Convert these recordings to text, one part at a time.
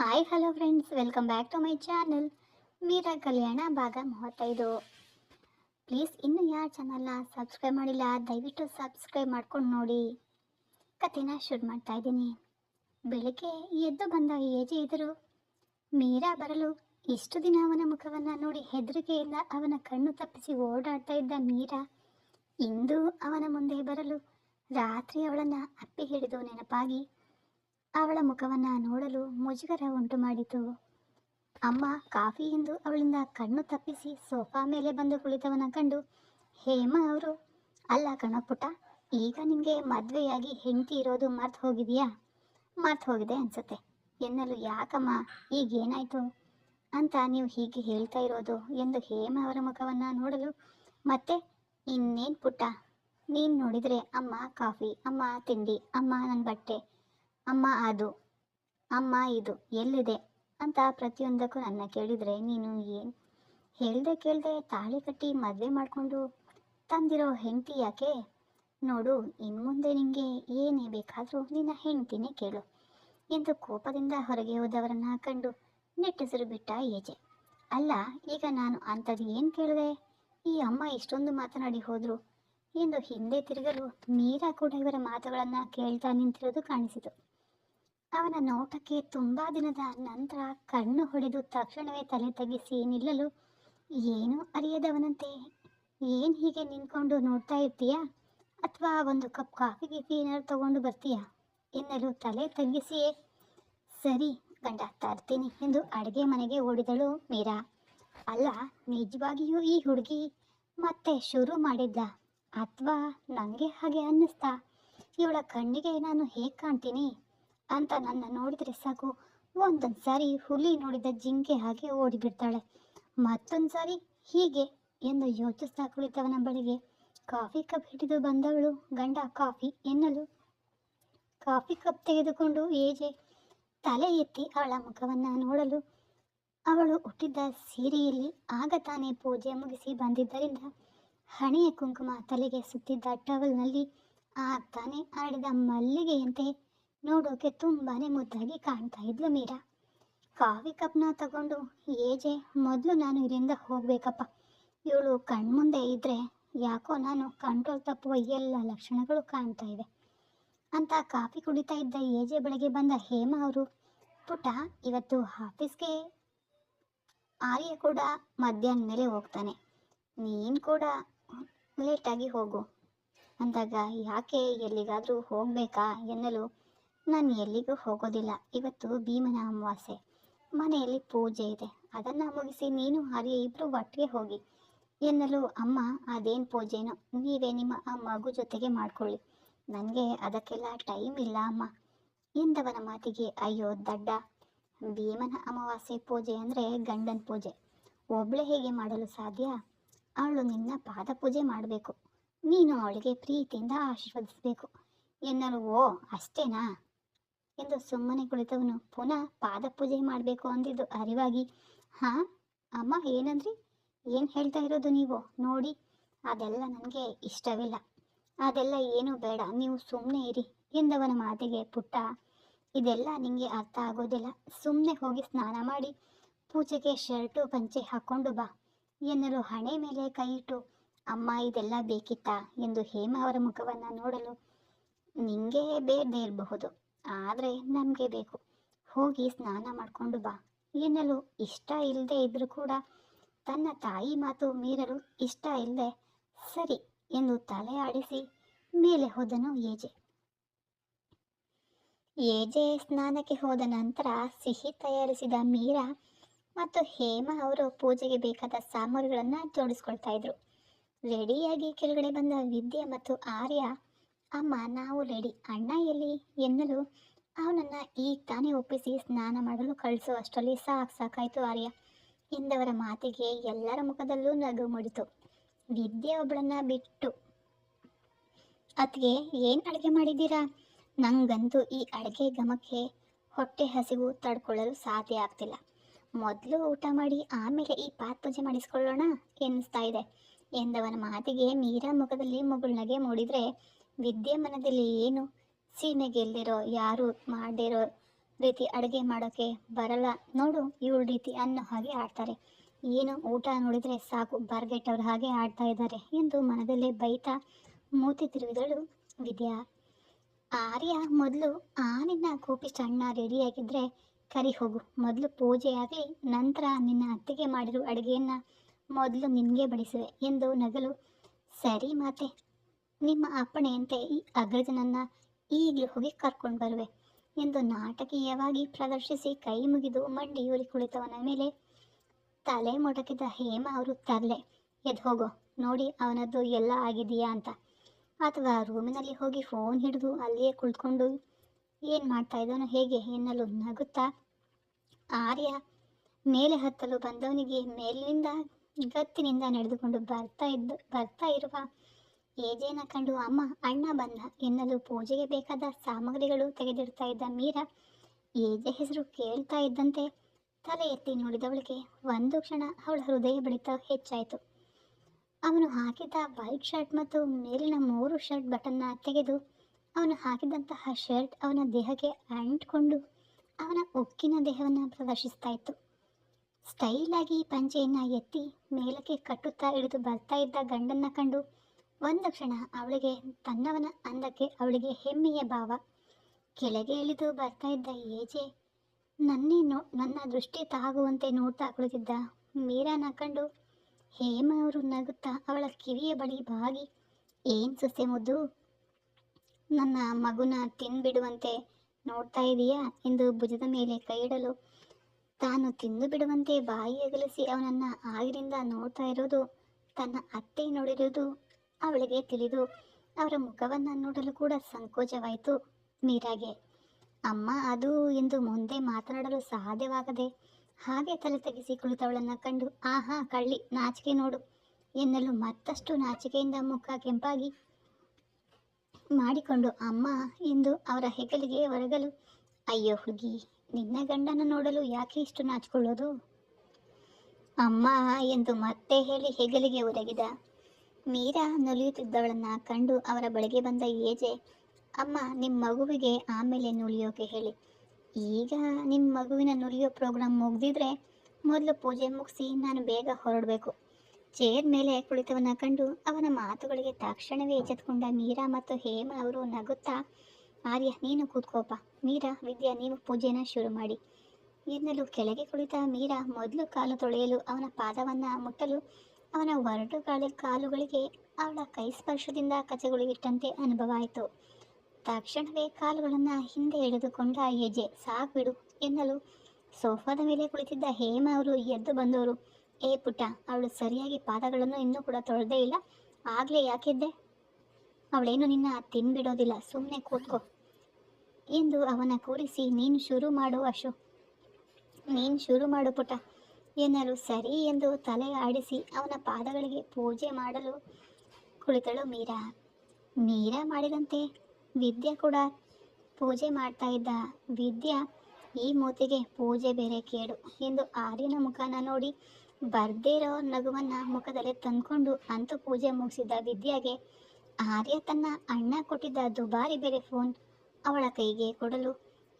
Hi hello friends welcome back to my channel Meera Kalyana ಭಾಗ ಮೂವತ್ತೈದು please ಇನ್ನೂ ಯಾರು ಚಾನಲ್ನ ಸಬ್ಸ್ಕ್ರೈಬ್ ಮಾಡಿಲ್ಲ, ದಯವಿಟ್ಟು ಸಬ್ಸ್ಕ್ರೈಬ್ ಮಾಡ್ಕೊಂಡು ನೋಡಿ. ಕಥೆನ ಶುರು ಮಾಡ್ತಾ ಇದ್ದೀನಿ. ಬೆಳಗ್ಗೆ ಎದ್ದು ಬಂದ ಏಜೆ ಎದುರು ಮೀರಾ ಬರಲು ಇಷ್ಟು ದಿನ ಅವನ ಮುಖವನ್ನು ನೋಡಿ ಹೆದರಿಕೆಯಿಂದ ಅವನ ಕಣ್ಣು ತಪ್ಪಿಸಿ ಓಡಾಡ್ತಾ ಇದ್ದ ಮೀರಾ ಇಂದು ಅವನ ಮುಂದೆ ಬರಲು ರಾತ್ರಿ ಅವಳನ್ನು ಅಪ್ಪಿ ಹಿಡಿದು ನೆನಪಾಗಿ ಅವಳ ಮುಖವನ್ನು ನೋಡಲು ಮುಜುಗರ ಉಂಟು ಮಾಡಿತು. ಅಮ್ಮ ಕಾಫಿ ಎಂದು ಅವಳಿಂದ ಕಣ್ಣು ತಪ್ಪಿಸಿ ಸೋಫಾ ಮೇಲೆ ಬಂದು ಕುಳಿತವನ ಕಂಡು, ಹೇಮ ಅವರು. ಅಲ್ಲ ಕಣಪುಟ, ಈಗ ನಿಮಗೆ ಮದುವೆಯಾಗಿ ಹೆಂಡತಿ ಇರೋದು ಮರ್ತು ಹೋಗಿದೆಯಾ? ಮರ್ತು ಹೋಗಿದೆ ಅನ್ಸುತ್ತೆ. ಎನ್ನಲು ಯಾಕಮ್ಮ? ಈಗೇನಾಯಿತು ಅಂತ ನೀವು ಹೀಗೆ ಹೇಳ್ತಾ ಇರೋದು ಎಂದು ಹೇಮ ಅವರ ಮುಖವನ್ನು ನೋಡಲು, ಮತ್ತೆ ಇನ್ನೇನು ಪುಟ್ಟ? ನೀನು ನೋಡಿದರೆ ಅಮ್ಮ ಕಾಫಿ, ಅಮ್ಮ ತಿಂಡಿ, ಅಮ್ಮ ನನ್ನ ಬಟ್ಟೆ ಅಮ್ಮ ಅದು, ಅಮ್ಮ ಇದು, ಎಲ್ಲಿದೆ? ಅಂತ ಪ್ರತಿಯೊಂದಕ್ಕೂ ನನ್ನ ಕೇಳಿದರೆ, ನೀನು ಏನು ಹೇಳ್ದೆ ಕೇಳ್ದೆ ತಾಳಿ ಕಟ್ಟಿ ಮದುವೆ ಮಾಡಿಕೊಂಡು ತಂದಿರೋ ಹೆಂಡತಿ ಯಾಕೆ? ನೋಡು ಇನ್ನು ಮುಂದೆ ನಿನಗೆ ಏನೇ ಬೇಕಾದರೂ ನಿನ್ನ ಹೆಂಡ್ತಿನೇ ಕೇಳು ಎಂದು ಕೋಪದಿಂದ ಹೊರಗೆ ಹೋದವರನ್ನ ಕಂಡು ನೆಟ್ಟೆಸರು ಬಿಟ್ಟ ಏಜೆ ಅಲ್ಲ, ಈಗ ನಾನು ಅಂಥದ್ದು ಏನು ಕೇಳಿದೆ? ಈ ಅಮ್ಮ ಇಷ್ಟೊಂದು ಮಾತನಾಡಿ ಹೋದರು ಎಂದು ಹಿಂದೆ ತಿರುಗಲು ಮೀರಾ ಕೂಡ ಇವರ ಮಾತುಗಳನ್ನು ಕೇಳ್ತಾ ನಿಂತಿರೋದು ಕಾಣಿಸಿತು. ಅವನ ನೋಟಕ್ಕೆ ತುಂಬಾ ದಿನದ ನಂತರ ಕಣ್ಣು ಹೊಡೆದು ತಕ್ಷಣವೇ ತಲೆ ತಗ್ಗಿಸಿ ನಿಲ್ಲಲು, ಏನು ಅರಿಯದವನಂತೆ, ಏನು ಹೀಗೆ ನಿಂತ್ಕೊಂಡು ನೋಡ್ತಾ ಇರ್ತೀಯಾ? ಅಥವಾ ಒಂದು ಕಪ್ ಕಾಫಿ ಗಿಫಿ ಏನಾದ್ರು ತಗೊಂಡು ಬರ್ತೀಯಾ? ಎನ್ನಲು ತಲೆ ತಗ್ಗಿಸಿಯೇ, ಸರಿ, ಗಂಡ, ತರ್ತೀನಿ ಎಂದು ಅಡುಗೆ ಮನೆಗೆ ಓಡಿದಳು ಮೀರಾ. ಅಲ್ಲ, ನಿಜವಾಗಿಯೂ ಈ ಹುಡುಗಿ ಮತ್ತೆ ಶುರು ಮಾಡಿದ್ದ ಅಥವಾ ನನಗೆ ಹಾಗೆ ಅನ್ನಿಸ್ತಾ? ಇವಳ ಕಣ್ಣಿಗೆ ನಾನು ಹೇಗೆ ಕಾಣ್ತೀನಿ? ಅಂತ ನನ್ನ ನೋಡಿದರೆ ಸಾಕು. ಒಂದೊಂದು ಸಾರಿ ಹುಲಿ ನೋಡಿದ ಜಿಂಕೆ ಹಾಗೆ ಓಡಿಬಿಡ್ತಾಳೆ ಮತ್ತೊಂದು ಸಾರಿ ಹೀಗೆ ಎಂದು ಯೋಚಿಸ್ತಾ ಕುಳಿತವನ ಬಳಿಗೆ. ಕಾಫಿ ಕಪ್ ಹಿಡಿದು ಬಂದವಳು. ಗಂಡ ಕಾಫಿ ಎನ್ನಲು ಕಾಫಿ ಕಪ್ ತೆಗೆದುಕೊಂಡು ಏಜೆ ತಲೆ ಎತ್ತಿ ಅವಳ ಮುಖವನ್ನು ನೋಡಲು. ಅವಳು ಹುಟ್ಟಿದ್ದ ಸೀರೆಯಲ್ಲಿ ಆಗ ತಾನೇ ಪೂಜೆ ಮುಗಿಸಿ ಬಂದಿದ್ದರಿಂದ ಹಣೆಯ ಕುಂಕುಮ ತಲೆಗೆ ಸುತ್ತಿದ್ದ ಟವಲ್ನಲ್ಲಿ ಆಗ ತಾನೇ ಆಡಿದ ಮಲ್ಲಿಗೆಯಂತೆ ನೋಡೋಕೆ ತುಂಬಾನೇ ಮುದ್ದಾಗಿ ಕಾಣ್ತಾ ಇದ್ಲು ಮೀರಾ. ಕಾಫಿ ಕಪ್ನ ತಗೊಂಡು, ಏಜೆ, ಮೊದಲು ನಾನು ಇಲ್ಲಿಂದ ಹೋಗ್ಬೇಕಪ್ಪ. ಇವಳು ಕಣ್ಮುಂದೆ ಇದ್ರೆ ಯಾಕೋ ನಾನು ಕಂಟ್ರೋಲ್ ತಪ್ಪುವ ಎಲ್ಲ ಲಕ್ಷಣಗಳು ಕಾಣ್ತಾ ಇವೆ. ಅಂತ ಕಾಫಿ ಕುಡಿತಾ ಇದ್ದ ಏಜೆ ಬೆಳಗ್ಗೆ ಬಂದ ಹೇಮ ಅವರು, ಪುಟ, ಇವತ್ತು ಆಫೀಸ್ಗೆ ಆರ್ಯ ಕೂಡ ಮಧ್ಯಾಹ್ನ ಮೇಲೆ ಹೋಗ್ತಾನೆ. ನೀನು ಕೂಡ ಲೇಟಾಗಿ ಹೋಗು. ಅಂದಾಗ, ಯಾಕೆ ಎಲ್ಲಿಗಾದರೂ ಹೋಗಬೇಕಾ? ಎನ್ನಲು ನಾನು ಎಲ್ಲಿಗೂ ಹೋಗೋದಿಲ್ಲ. ಇವತ್ತು ಭೀಮನ ಅಮಾವಾಸ್ಯೆ. ಮನೆಯಲ್ಲಿ ಪೂಜೆ ಇದೆ. ಅದನ್ನು ಮುಗಿಸಿ ನೀನು ಹಾಗೆ ಇಬ್ಬರು ಒಟ್ಟಿಗೆ ಹೋಗಿ. ಎನ್ನಲು, ಅಮ್ಮ, ಅದೇನು ಪೂಜೆನೋ? ನೀವೇ ನಿಮ್ಮ ಆ ಮಗು ಜೊತೆಗೆ ಮಾಡ್ಕೊಳ್ಳಿ. ನನಗೆ ಅದಕ್ಕೆಲ್ಲ ಟೈಮ್ ಇಲ್ಲ, ಅಮ್ಮ. ಎಂದವನ ಮಾತಿಗೆ, ಅಯ್ಯೋ, ದಡ್ಡ. ಭೀಮನ ಅಮಾವಾಸ್ಯೆ ಪೂಜೆ ಅಂದರೆ ಗಂಡನ ಪೂಜೆ. ಒಬ್ಳೆ ಹೇಗೆ ಮಾಡಲು ಸಾಧ್ಯ? ಅವಳು ನಿನ್ನ ಪಾದ ಪೂಜೆ ಮಾಡಬೇಕು. ನೀನು ಅವಳಿಗೆ ಪ್ರೀತಿಯಿಂದ ಆಶೀರ್ವದಿಸಬೇಕು. ಎನ್ನಲು, ಓ, ಅಷ್ಟೇನಾ? ಎಂದು ಸುಮ್ಮನೆ ಕುಳಿತವನು. ಪುನಃ ಪಾದ ಪೂಜೆ ಮಾಡಬೇಕು ಅಂದಿದ್ದು ಅರಿವಾಗಿ, ಹಾ, ಅಮ್ಮ, ಏನಂದ್ರಿ? ಏನು ಹೇಳ್ತಾ ಇರೋದು ನೀವು? ನೋಡಿ, ಅದೆಲ್ಲ ನನಗೆ ಇಷ್ಟವಿಲ್ಲ. ಅದೆಲ್ಲ ಏನೂ ಬೇಡ, ನೀವು ಸುಮ್ಮನೆ ಇರಿ, ಎಂದವನ ಮಾತಿಗೆ ಪುಟ್ಟ. ಇದೆಲ್ಲ ನಿಮಗೆ ಅರ್ಥ ಆಗೋದಿಲ್ಲ. ಸುಮ್ಮನೆ ಹೋಗಿ ಸ್ನಾನ ಮಾಡಿ ಪೂಜೆಗೆ ಶರ್ಟು, ಪಂಚೆ ಹಾಕ್ಕೊಂಡು ಬಾ ಎನ್ನಲು ಹಣೆ ಮೇಲೆ ಕೈ ಇಟ್ಟು ಅಮ್ಮ, ಇದೆಲ್ಲ ಬೇಕಿತ್ತಾ? ಎಂದು ಹೇಮ ಅವರ ಮುಖವನ್ನು ನೋಡಲು ನಿಂಗೆ ಬೇಡದೇ ಇರಬಹುದು. ಆದರೆ ನಮಗೆ ಬೇಕು. ಹೋಗಿ ಸ್ನಾನ ಮಾಡಿಕೊಂಡು ಬಾ. ಎನ್ನಲು ಇಷ್ಟ ಇಲ್ಲದೆ ಇದ್ದರೂ ಕೂಡ ತನ್ನ ತಾಯಿ ಮಾತು ಮೀರಲು ಇಷ್ಟ ಇಲ್ಲದೆ ಸರಿ ಎಂದು ತಲೆ ಆಡಿಸಿ ಮೇಲೆ ಹೋದನು ಏಜೆ. ಏಜೆ ಸ್ನಾನಕ್ಕೆ ಹೋದ ನಂತರ ಸಿಹಿ ತಯಾರಿಸಿದ ಮೀರಾ ಮತ್ತು ಹೇಮ ಅವರು ಪೂಜೆಗೆ ಬೇಕಾದ ಸಾಮಗ್ರಿಗಳನ್ನು ಜೋಡಿಸ್ಕೊಳ್ತಾ ಇದ್ರು. ರೆಡಿಯಾಗಿ ಕೆಳಗಡೆ ಬಂದ ವಿದ್ಯೆ ಮತ್ತು ಆರ್ಯ ಅಮ್ಮ, ನಾವು ರೆಡಿ ಅಣ್ಣ ಎಲ್ಲಿ? ಎನ್ನಲು ಅವನನ್ನ ಈಗ ತಾನೇ ಒಪ್ಪಿಸಿ ಸ್ನಾನ ಮಾಡಲು ಕಳಿಸೋ. ಅಷ್ಟರಲ್ಲಿ ಸಾಕು, ಸಾಕಾಯ್ತು ಆರ್ಯ. ಎಂದವರ ಮಾತಿಗೆ ಎಲ್ಲರ ಮುಖದಲ್ಲೂ ನಗು ಮೂಡಿತು. ವಿದ್ಯೆ ಒಬ್ಬಳನ್ನ ಬಿಟ್ಟು. ಅತ್ಗೆ ಏನು ಅಡುಗೆ ಮಾಡಿದ್ದೀರಾ? ನಂಗಂತೂ ಈ ಅಡುಗೆ ಘಮಕ್ಕೆ ಹೊಟ್ಟೆ ಹಸಿವು ತಡ್ಕೊಳ್ಳಲು ಸಾಧ್ಯ ಆಗ್ತಿಲ್ಲ. ಮೊದಲು ಊಟ ಮಾಡಿ, ಆಮೇಲೆ ಈ ಪಾತ್ ಪೂಜೆ ಮಾಡಿಸ್ಕೊಳ್ಳೋಣ ಎನ್ನಿಸ್ತಾ ಇದೆ ಎಂದವನ ಮಾತಿಗೆ ಮೀರಾ ಮುಖದಲ್ಲಿ ಮುಗುಳ್ನಗೆ ಮೂಡಿದರೆ ವಿದ್ಯೆ ಮನದಲ್ಲಿ ಏನು? ಸೀಮೆಗೆಲ್ದಿರೋ ಯಾರು ಮಾಡಿರೋ ರೀತಿ ಅಡುಗೆ ಮಾಡೋಕ್ಕೆ ಬರಲ್ಲ. ನೋಡು, ಇವಳ ರೀತಿ ಅನ್ನೋ ಹಾಗೆ ಆಡ್ತಾರೆ. ಏನು ಊಟ ನೋಡಿದರೆ ಸಾಕು, ಬರ್ಗೆಟ್ಟವ್ರ ಹಾಗೆ ಆಡ್ತಾ ಇದ್ದಾರೆ ಎಂದು ಮನದಲ್ಲೇ ಬೈತಾ ಮೂತಿ ತಿರುವಿದಳು ವಿದ್ಯಾ. ಆರ್ಯ, ಮೊದಲು ಆನಿನ ಕೋಪಿಷ್ಟ ಅಣ್ಣ ರೆಡಿಯಾಗಿದ್ದರೆ ಕರಿ ಹೋಗು. ಮೊದಲು ಪೂಜೆ ಆಗಲಿ, ನಂತರ ನಿನ್ನ ಅತ್ತಿಗೆ ಮಾಡಿರೋ ಅಡುಗೆಯನ್ನು ಮೊದಲು ನಿನಗೆ ಬಡಿಸುವೆ ಎಂದು ನಗಲು. ಸರಿ ಮಾತೆ ನಿಮ್ಮ ಅಪ್ಪಣೆಯಂತೆ ಈ ಅಗ್ರಜನನ್ನು ಈಗಲೇ ಹೋಗಿ ಕರ್ಕೊಂಡು ಬರುವೆ ಎಂದು ನಾಟಕೀಯವಾಗಿ ಪ್ರದರ್ಶಿಸಿ ಕೈ ಮುಗಿದು ಮಂಡಿಯೂರಿ ಕುಳಿತವನ ಮೇಲೆ ತಲೆ ಮೊಟಕಿದ ಹೇಮ ಅವರು ತರಲೆ ಎದ್ದು ಹೋಗೋ, ನೋಡಿ ಅವನದ್ದು ಎಲ್ಲ ಆಗಿದೆಯಾ ಅಂತ. ಅಥವಾ ರೂಮಿನಲ್ಲಿ ಹೋಗಿ ಫೋನ್ ಹಿಡಿದು ಅಲ್ಲಿಯೇ ಕುಳಿತುಕೊಂಡು ಏನು ಮಾಡ್ತಾ ಇದ್ದಾನೋ ಹೇಗೆ ಎನ್ನಲು ನಗುತ್ತಾ ಆರ್ಯ ಮೇಲೆ ಹತ್ತಲು ಬಂದವನಿಗೆ ಮೇಲಿನಿಂದ ಗತ್ತಿನಿಂದ ನಡೆದುಕೊಂಡು ಬರ್ತಾ ಇದ್ದ, ಬರ್ತಾ ಇರುವ ಏಜೇನ ಕಂಡು ಅಮ್ಮ, ಅಣ್ಣ ಬಂದ. ಎನ್ನಲು ಪೂಜೆಗೆ ಬೇಕಾದ ಸಾಮಗ್ರಿಗಳು ತೆಗೆದಿರ್ತಾ ಇದ್ದ ಮೀರಾ ಏಜೆ ಹೆಸರು ಕೇಳ್ತಾ ಇದ್ದಂತೆ ತಲೆ ಎತ್ತಿ ನೋಡಿದವಳಿಗೆ ಒಂದು ಕ್ಷಣ ಅವಳ ಹೃದಯ ಬಡಿತ ಹೆಚ್ಚಾಯಿತು. ಅವನು ಹಾಕಿದ್ದ ವೈಟ್ ಶರ್ಟ್ ಮತ್ತು ಮೇಲಿನ ಮೂರು ಶರ್ಟ್ ಬಟನ್ನ ತೆಗೆದು ಅವನು ಹಾಕಿದಂತಹ ಶರ್ಟ್ ಅವನ ದೇಹಕ್ಕೆ ಅಂಟ್ಕೊಂಡು ಅವನ ಉಕ್ಕಿನ ದೇಹವನ್ನು ಪ್ರದರ್ಶಿಸ್ತಾ ಇತ್ತು. ಸ್ಟೈಲಾಗಿ ಪಂಚೆಯನ್ನು ಎತ್ತಿ ಮೇಲಕ್ಕೆ ಕಟ್ಟುತ್ತಾ ಇಳಿದು ಬರ್ತಾ ಇದ್ದ ಗಂಡನ್ನ ಕಂಡು ಒಂದು ಕ್ಷಣ ಅವಳಿಗೆ ತನ್ನವನ ಅಂದಕ್ಕೆ ಅವಳಿಗೆ ಹೆಮ್ಮೆಯ ಭಾವ. ಕೆಳಗೆ ಇಳಿದು ಬರ್ತಾ ಇದ್ದ ಏಜೆ ನನ್ನೇ ನೋ ನನ್ನ ದೃಷ್ಟಿ ತಾಗುವಂತೆ ನೋಡ್ತಾ ಕುಳಿತಿದ್ದ ಮೀರಾನ ಕಂಡು ಹೇಮ ಅವರು ನಗುತ್ತಾ ಅವಳ ಕಿವಿಯ ಬಳಿ ಬಾಗಿ, ಏನು ಸೊಸೆ ಮುದ್ದು, ನನ್ನ ಮಗುನ ತಿನ್ಬಿಡುವಂತೆ ನೋಡ್ತಾ ಇದೀಯಾ ಎಂದು ಭುಜದ ಮೇಲೆ ಕೈ ಇಡಲು ತಾನು ತಿಂದು ಬಿಡುವಂತೆ ಬಾಯಿ ಅಗಲಿಸಿ ಅವನನ್ನು ಆಗಿನಿಂದ ನೋಡ್ತಾ ಇರೋದು ತನ್ನ ಅತ್ತೆ ನೋಡಿರುವುದು ಅವಳಿಗೆ ತಿಳಿದು ಅವರ ಮುಖವನ್ನು ನೋಡಲು ಕೂಡ ಸಂಕೋಚವಾಯಿತು ಮೀರಾಗೆ. ಅಮ್ಮ, ಅದು ಎಂದು ಮುಂದೆ ಮಾತನಾಡಲು ಸಾಧ್ಯವಾಗದೆ ಹಾಗೆ ತಲೆ ತೆಗೆಸಿ ಕುಳಿತವಳನ್ನು ಕಂಡು, ಆಹಾ, ಕಳ್ಳಿ, ನಾಚಿಕೆ ನೋಡು ಎನ್ನಲು ಮತ್ತಷ್ಟು ನಾಚಿಕೆಯಿಂದ ಮುಖ ಕೆಂಪಾಗಿ ಮಾಡಿಕೊಂಡು, ಅಮ್ಮ ಎಂದು ಅವರ ಹೆಗಲಿಗೆ ಒರಗಲು, ಅಯ್ಯೋ ಹುಡುಗಿ, ನಿನ್ನ ಗಂಡನ ನೋಡಲು ಯಾಕೆ ಇಷ್ಟು ನಾಚಿಕೊಳ್ಳೋದು? ಅಮ್ಮ, ಎಂದು ಮತ್ತೆ ಹೇಳಿ ಹೆಗಲಿಗೆ ಒರಗಿದ ಮೀರಾ ನುಲಿಯುತ್ತಿದ್ದವಳನ್ನ ಕಂಡು ಅವರ ಬಳಿಗೆ ಬಂದ ಏಜೆ, ಅಮ್ಮ ನಿಮ್ಮ ಮಗುವಿಗೆ ಆಮೇಲೆ ನುಲಿಯೋಕೆ ಹೇಳಿ. ಈಗ ನಿಮ್ಮ ಮಗುವಿನ ನುಲಿಯೋ ಪ್ರೋಗ್ರಾಮ್ ಮುಗ್ದಿದ್ರೆ ಮೊದಲು ಪೂಜೆ ಮುಗಿಸಿ ನಾನು ಬೇಗ ಹೊರಡಬೇಕು. ಚೇರ್ ಮೇಲೆ ಕುಳಿತವನ್ನ ಕಂಡು ಅವನ ಮಾತುಗಳಿಗೆ ತಕ್ಷಣವೇ ಎಚ್ಚೆತ್ಕೊಂಡ ಮೀರಾ ಮತ್ತು ಹೇಮ ಅವರು ನಗುತ್ತಾ, ಆರ್ಯ, ನೀನು ಕೂತ್ಕೋಪ. ಮೀರಾ, ವಿದ್ಯಾ, ನೀವು ಪೂಜೆನ ಶುರು ಮಾಡಿ. ಎನ್ನಲು ಕೆಳಗೆ ಕುಳಿತ ಮೀರಾ ಮೊದಲು ಕಾಲು ತೊಳೆಯಲು ಅವನ ಪಾದವನ್ನು ಮುಟ್ಟಲು ಅವನ ಒರಟು ಗಾಳಿ ಕಾಲುಗಳಿಗೆ ಅವಳ ಕೈ ಸ್ಪರ್ಶದಿಂದ ಕಚಗುಳಿಗಿಟ್ಟಂತೆ ಅನುಭವ ಆಯಿತು. ತಕ್ಷಣವೇ ಕಾಲುಗಳನ್ನು ಹಿಂದೆ ಎಳೆದುಕೊಂಡ ಹೆಜ್ಜೆ, ಸಾಕು ಬಿಡು ಎನ್ನಲು ಸೋಫಾದ ಮೇಲೆ ಕುಳಿತಿದ್ದ ಹೇಮ ಅವರು ಎದ್ದು ಬಂದವರು. ಏ ಪುಟ್ಟ, ಅವಳು ಸರಿಯಾಗಿ ಪಾದಗಳನ್ನು ಇನ್ನೂ ಕೂಡ ತೊಳೆದೇ ಇಲ್ಲ. ಆಗಲೇ ಯಾಕಿದ್ದೆ? ಅವಳೇನು ನಿನ್ನ ತಿನ್ಬಿಡೋದಿಲ್ಲ ಸುಮ್ಮನೆ ಕೂತ್ಕೋ ಎಂದು ಅವನ ಕೂರಿಸಿ, ನೀನು ಶುರು ಮಾಡು ಅಶು. ನೀನು ಶುರು ಮಾಡು ಪುಟ ಎನ್ನಲು ಸರಿ ಎಂದು ತಲೆ ಆಡಿಸಿ ಅವನ ಪಾದಗಳಿಗೆ ಪೂಜೆ ಮಾಡಲು ಕುಳಿತಳು ಮೀರಾ. ಮೀರಾ ಮಾಡಿದಂತೆ ವಿದ್ಯಾ ಕೂಡ ಪೂಜೆ ಮಾಡ್ತಾ ಇದ್ದ. ವಿದ್ಯಾ, ಈ ಮೂತಿಗೆ ಪೂಜೆ ಬೇರೆ ಕೇಡು ಎಂದು ಆರ್ಯನ ಮುಖನ ನೋಡಿ ಬರ್ದೇ ಇರೋ ನಗುವನ್ನ ಮುಖದಲ್ಲಿ ತಂದ್ಕೊಂಡು ಅಂತ ಪೂಜೆ ಮುಗಿಸಿದ್ದ ವಿದ್ಯಾಗೆ ಆರ್ಯ ತನ್ನ ಅಣ್ಣ ಕೊಟ್ಟಿದ್ದ ದುಬಾರಿ ಬೇರೆ ಫೋನ್ ಅವಳ ಕೈಗೆ ಕೊಡಲು.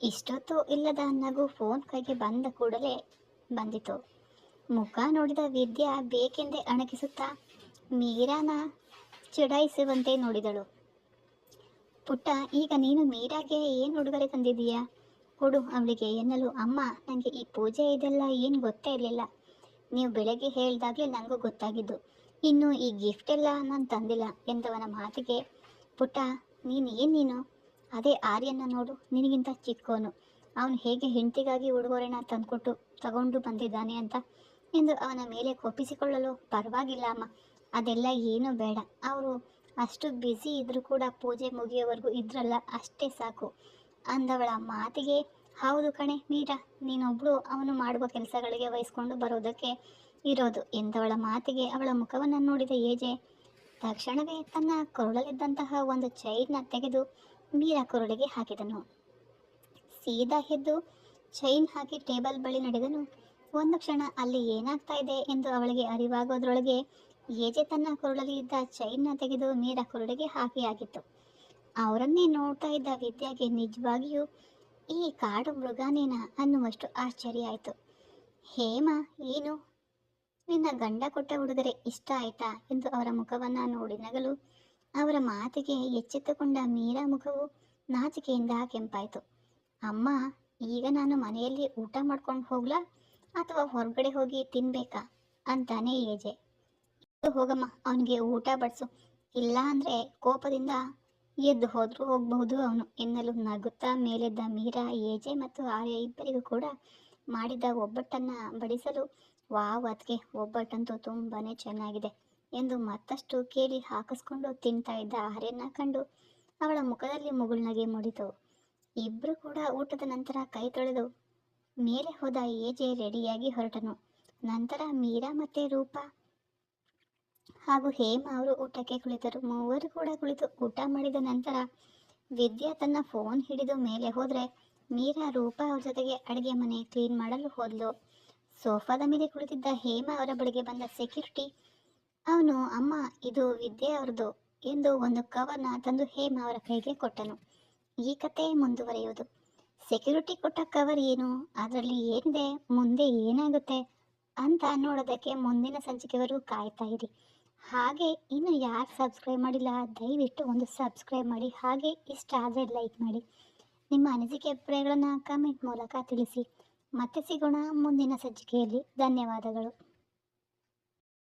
ಇಷ್ಟೊತ್ತು ಇಲ್ಲದ ನಗು ಫೋನ್ ಕೈಗೆ ಬಂದ ಕೂಡಲೇ ಬಂದಿತು. ಮುಖ ನೋಡಿದ ವಿದ್ಯಾ ಬೇಕೆಂದೇ ಅಣಕಿಸುತ್ತಾ, ಮೀರಾನ ಚುಡಾಯಿಸುವಂತೆ ನೋಡಿದಳು. ಪುಟ್ಟ, ಈಗ ನೀನು ಮೀರಾಗೆ ಏನು ಉಡುಗೊರೆ ತಂದಿದ್ದೀಯಾ? ಕೊಡು ಅವಳಿಗೆ. ಎನ್ನಲು, ಅಮ್ಮ ನನಗೆ ಈ ಪೂಜೆ ಇದೆಲ್ಲ ಏನು ಗೊತ್ತೇ ಇರಲಿಲ್ಲ. ನೀವು ಬೆಳಗ್ಗೆ ಹೇಳಿದಾಗಲೇ ನನಗೂ ಗೊತ್ತಾಗಿದ್ದು. ಇನ್ನು ಈ ಗಿಫ್ಟ್ ಎಲ್ಲ ನಾನು ತಂದಿಲ್ಲ, ಎಂದವನ ಮಾತಿಗೆ ಪುಟ್ಟ, ನೀನು ಏನು ನೀನು? ಅದೇ ಆರ್ಯನ ನೋಡು. ನಿನಗಿಂತ ಚಿಕ್ಕೋನು. ಅವನು ಹೇಗೆ ಹೆಂಡತಿಗಾಗಿ ಉಡುಗೊರೆನ ತಂದುಕೊಟ್ಟು ತಗೊಂಡು ಬಂದಿದ್ದಾನೆ ಅಂತ ಎಂದು ಅವನ ಮೇಲೆ ಕೋಪಿಸಿಕೊಳ್ಳಲು ಪರವಾಗಿಲ್ಲ, ಅಮ್ಮ. ಅದೆಲ್ಲ ಏನೂ ಬೇಡ. ಅವರು ಅಷ್ಟು ಬ್ಯುಸಿ ಇದ್ದರೂ ಕೂಡ ಪೂಜೆ ಮುಗಿಯೋವರೆಗೂ ಇದ್ರಲ್ಲ, ಅಷ್ಟೇ ಸಾಕು. ಅಂದವಳ ಮಾತಿಗೆ, ಹೌದು ಕಣೆ, ಮೀರಾ, ನೀನೊಬ್ಳು ಅವನು ಮಾಡುವ ಕೆಲಸಗಳಿಗೆ ವಹಿಸ್ಕೊಂಡು ಬರೋದಕ್ಕೆ ಇರೋದು ಎಂದವಳ ಮಾತಿಗೆ ಅವಳ ಮುಖವನ್ನು ನೋಡಿದ ಏಜೆ, ತಕ್ಷಣವೇ ತನ್ನ ಕೊರಳಲ್ಲಿದ್ದಂತಹ ಒಂದು ಚೈನ್ನ ತೆಗೆದು ಮೀರಾ ಕೊರಳಿಗೆ ಹಾಕಿದನು. ಸೀದಾ ಎದ್ದು ಚೈನ್ ಹಾಕಿ ಟೇಬಲ್ ಬಳಿ ನಡೆದನು. ಒಂದು ಕ್ಷಣ ಅಲ್ಲಿ ಏನಾಗ್ತಾ ಇದೆ ಎಂದು ಅವಳಿಗೆ ಅರಿವಾಗೋದ್ರೊಳಗೆ ಏಜೆ ತನ್ನ ಕೊರಳಲ್ಲಿ ಇದ್ದ ಚೈನ್ನ ತೆಗೆದು ನೀರ ಕೊರಳಿಗೆ ಹಾಕಿ ಆಗಿತ್ತು ಅವರನ್ನೇ ನೋಡ್ತಾ ಇದ್ದ ವಿದ್ಯಾಗೆ ನಿಜವಾಗಿಯೂ ಈ ಕಾಡು ಮೃಗಾನೇನ ಅನ್ನುವಷ್ಟು ಆಶ್ಚರ್ಯ ಆಯಿತು. ಹೇಮ, ಏನು? ನಿನ್ನ ಗಂಡ ಕೊಟ್ಟ ಹುಡುಗರೆ ಇಷ್ಟ ಆಯ್ತಾ ಎಂದು ಅವರ ಮುಖವನ್ನ ನೋಡಿ ನಗಲು ಅವರ ಮಾತಿಗೆ ಎಚ್ಚೆತ್ತುಕೊಂಡ ಮೀರಾ ಮುಖವು ನಾಚಿಕೆಯಿಂದ ಕೆಂಪಾಯಿತು. ಅಮ್ಮ, ಈಗ ನಾನು ಮನೆಯಲ್ಲಿ ಊಟ ಮಾಡ್ಕೊಂಡು ಹೋಗ್ಲಾ? ಅಥವಾ ಹೊರಗಡೆ ಹೋಗಿ ತಿನ್ಬೇಕಾ? ಅಂತಾನೆ ಏಜೆ ಹೋಗಮ್ಮ, ಅವನಿಗೆ ಊಟ ಬಡಿಸು. ಇಲ್ಲ ಅಂದ್ರೆ ಕೋಪದಿಂದ ಎದ್ದು ಹೋದ್ರೂ ಹೋಗಬಹುದು ಅವನು. ಎನ್ನಲು ನಗುತ್ತಾ ಮೇಲೆದ್ದ ಮೀರಾ ಏಜೆ ಮತ್ತು ಆರ್ಯ ಇಬ್ಬರಿಗೂ ಕೂಡ ಮಾಡಿದ ಒಬ್ಬಟ್ಟನ್ನ ಬಡಿಸಲು ವಾವ್ ಅದಕ್ಕೆ ಒಬ್ಬಟ್ಟಂತೂ ತುಂಬಾನೇ ಚೆನ್ನಾಗಿದೆ ಎಂದು ಮತ್ತಷ್ಟು ಕೇಳಿ ಹಾಕಿಸ್ಕೊಂಡು ತಿಂತಾ ಇದ್ದ ಆರ್ಯನ ಕಂಡು ಅವಳ ಮುಖದಲ್ಲಿ ಮುಗುಳ್ನಗೆ ಮೂಡಿತು ಇಬ್ರು ಕೂಡ ಊಟದ ನಂತರ ಕೈ ತೊಳೆದು ಮೇಲೆ ಹೋದ ಏಜೆ ರೆಡಿಯಾಗಿ ಹೊರಟನು. ನಂತರ ಮೀರಾ ಮತ್ತೆ ರೂಪ ಹಾಗೂ ಹೇಮ ಅವರು ಊಟಕ್ಕೆ ಕುಳಿತರು. ಮೂವರು ಕೂಡ ಕುಳಿತು ಊಟ ಮಾಡಿದ ನಂತರ ವಿದ್ಯಾ ತನ್ನ ಫೋನ್ ಹಿಡಿದು ಮೇಲೆ ಹೋದರೆ ಮೀರಾ, ರೂಪಾ ಅವ್ರ ಜೊತೆಗೆ ಅಡುಗೆ ಮನೆ ಕ್ಲೀನ್ ಮಾಡಲು ಹೋದ್ಲು. ಸೋಫಾದ ಮೇಲೆ ಕುಳಿತಿದ್ದ ಹೇಮ ಅವರ ಬಳಿಗೆ ಬಂದ ಸೆಕ್ಯೂರಿಟಿ ಅವನು ಅಮ್ಮ, ಇದು ವಿದ್ಯೆ ಅವ್ರದ್ದು ಎಂದು ಒಂದು ಕವನ ತಂದು ಹೇಮ ಅವರ ಕೈಗೆ ಕೊಟ್ಟನು. ಈ ಕತೆ ಮುಂದುವರಿಯುವುದು. ಸೆಕ್ಯೂರಿಟಿ ಕೊಟ್ಟ ಕವರ್ ಏನು? ಅದರಲ್ಲಿ ಏನಿದೆ? ಮುಂದೆ ಏನಾಗುತ್ತೆ? ಅಂತ ನೋಡೋದಕ್ಕೆ ಮುಂದಿನ ಸಂಚಿಕೆವರೆಗೂ ಕಾಯ್ತಾ ಇರಿ. ಹಾಗೆ ಇನ್ನು ಯಾರು ಸಬ್ಸ್ಕ್ರೈಬ್ ಮಾಡಿಲ್ಲ, ದಯವಿಟ್ಟು ಒಂದು ಸಬ್ಸ್ಕ್ರೈಬ್ ಮಾಡಿ. ಹಾಗೆ ಇಷ್ಟ ಆದರೆ ಲೈಕ್ ಮಾಡಿ. ನಿಮ್ಮ ಅನಿಸಿಕೆ ಅಭಿಪ್ರಾಯಗಳನ್ನು ಕಮೆಂಟ್ ಮೂಲಕ ತಿಳಿಸಿ. ಮತ್ತೆ ಸಿಗೋಣ ಮುಂದಿನ ಸಂಚಿಕೆಯಲ್ಲಿ. ಧನ್ಯವಾದಗಳು.